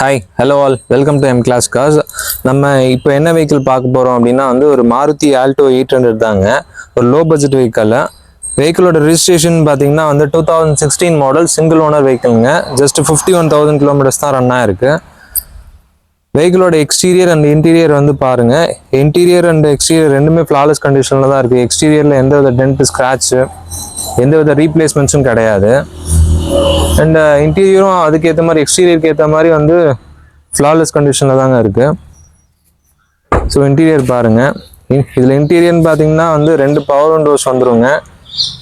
Hi hello all welcome to M class cause நம்ம இப்போ என்ன வெஹிக்கிள் பார்க்க போகிறோம் அப்படின்னா வந்து ஒரு மாருதி ஆல்டோ எயிட் ஹண்ட்ரட் தாங்க. ஒரு லோ பட்ஜெட் வெஹிக்கல் வெஹிக்கிளோட ரிஜிஸ்ட்ரேஷன் பார்த்தீங்கன்னா வந்து two thousand sixteen model single owner வெஹிக்கிள்ங்க just fifty one thousand kilometres தான் ரன் ஆயிருக்கு. வெஹிக்கிளோட எக்ஸ்டீரியர் அண்ட் இன்டீரியர் வந்து பாருங்க. இன்டீரியர் அண்ட் எக்ஸ்டீரியர் ரெண்டுமே ஃப்ளாலஸ் கண்டிஷனில் தான் இருக்குது எக்ஸ்டீரியரில் எந்த வித டென்ட் ஸ்க்ராட்சு எந்த வித ரீப்ளேஸ்மெண்ட்ஸும் கிடையாது. அண்ட் இன்டீரியரும் uh, அதுக்கேற்ற மாதிரி எக்ஸ்டீரியருக்கு ஏற்ற மாதிரி வந்து ஃப்ளாலெஸ் கண்டிஷனில் தாங்க இருக்குது ஸோ இன்டீரியர் பாருங்கள் இதில் இன்டீரியர்னு பார்த்தீங்கன்னா வந்து ரெண்டு பவர் விண்டோஸ் வந்துருங்க.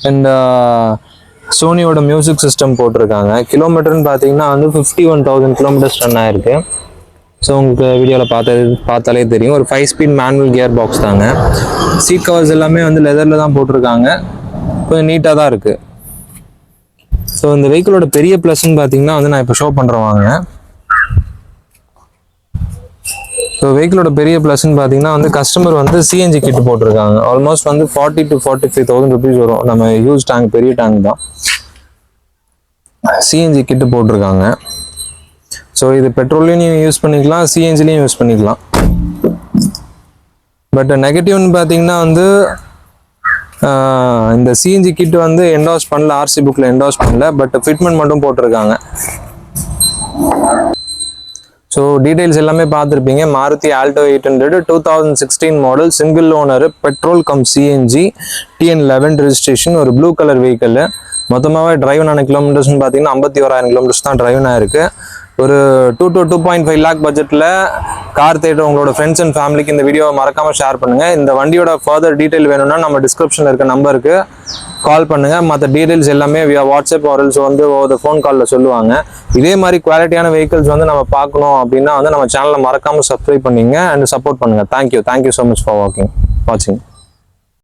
அண்ட் சோனியோட மியூசிக் சிஸ்டம் போட்டிருக்காங்க. கிலோமீட்டர்னு பார்த்தீங்கன்னா வந்து fifty one thousand kilometres run ஆயிருக்கு. ஸோ உங்களுக்கு வீடியோவில் பார்த்தது பார்த்தாலே தெரியும். ஒரு five speed manual gear box தாங்க. சீட் கவர்ஸ் எல்லாமே வந்து லெதரில் தான் போட்டிருக்காங்க. கொஞ்சம் நீட்டாக தான் இருக்குது ஸோ இந்த வெஹிக்கிளோட பெரிய ப்ளஸ்ன்னு பார்த்தீங்கன்னா வந்து நான் இப்போ ஷோ பண்ணுறேன் வாங்க. ஸோ வெஹிக்கிளோட பெரிய ப்ளஸ்ன்னு பார்த்தீங்கன்னா வந்து கஸ்டமர் வந்து சிஎன்ஜி கிட் போட்டிருக்காங்க. ஆல்மோஸ்ட் வந்து forty to forty five thousand rupees வரும். நம்ம யூஸ் டேங்க் பெரிய டேங்க் தான். சிஎன்ஜி கிட்டு போட்டிருக்காங்க. ஸோ இது பெட்ரோல்லையும் யூஸ் பண்ணிக்கலாம் சிஎன்ஜிலையும் யூஸ் பண்ணிக்கலாம். பட் நெகட்டிவ்னு பார்த்தீங்கன்னா வந்து இந்த சிஎன்ஜி கிட் வந்து என்டாஸ் பண்ணல ஆர்சி புக்கில் என்டாஸ் பண்ணல பட் ஃபிட்மெண்ட் மட்டும் போட்டிருக்காங்க. ஸோ டீட்டெயில்ஸ் எல்லாமே பார்த்துருப்பீங்க. Maruti Alto eight hundred two thousand sixteen model single owner petrol cum CNG TN eleven registration ஒரு ப்ளூ கலர் வெஹிக்கிள் மொத்தமாகவே டிரைவ் ஆன கிலோமீட்டர்ஸ்னு பார்த்தீங்கன்னா ஐம்பத்தி ஓராயிரம் கிலோமீட்டர்ஸ் தான் டிரைவ் ஆயிருக்கு. ஒரு two to two point five lakh பட்ஜெட்டில் கார் தேட்டர் உங்களோட ஃப்ரெண்ட்ஸ் அண்ட் ஃபேமிலிக்கு இந்த வீடியோவை மறக்காமல் ஷேர் பண்ணுங்கள் இந்த வண்டியோட ஃபர்தர் டீட்டெயில் வேணும்னா நம்ம டிஸ்கிரிப்ஷனில் இருக்க நம்பருக்கு கால் பண்ணுங்கள் மற்ற டீட்டெயில்ஸ் எல்லாமே வாட்ஸ்அப் ஆரல்ஸ் வந்து ஒரு ஃபோன் காலில் சொல்லுவாங்க. இதே மாதிரி குவாலிட்டியான வெஹிக்கிள்ஸ் வந்து நம்ம பார்க்கணும் அப்படின்னா வந்து நம்ம சேனலை மறக்காமல் சப்ஸ்கிரைப் பண்ணிங்க அண்ட் சப்போர்ட் பண்ணுங்கள் thank you thank you so much for walking வாட்சிங்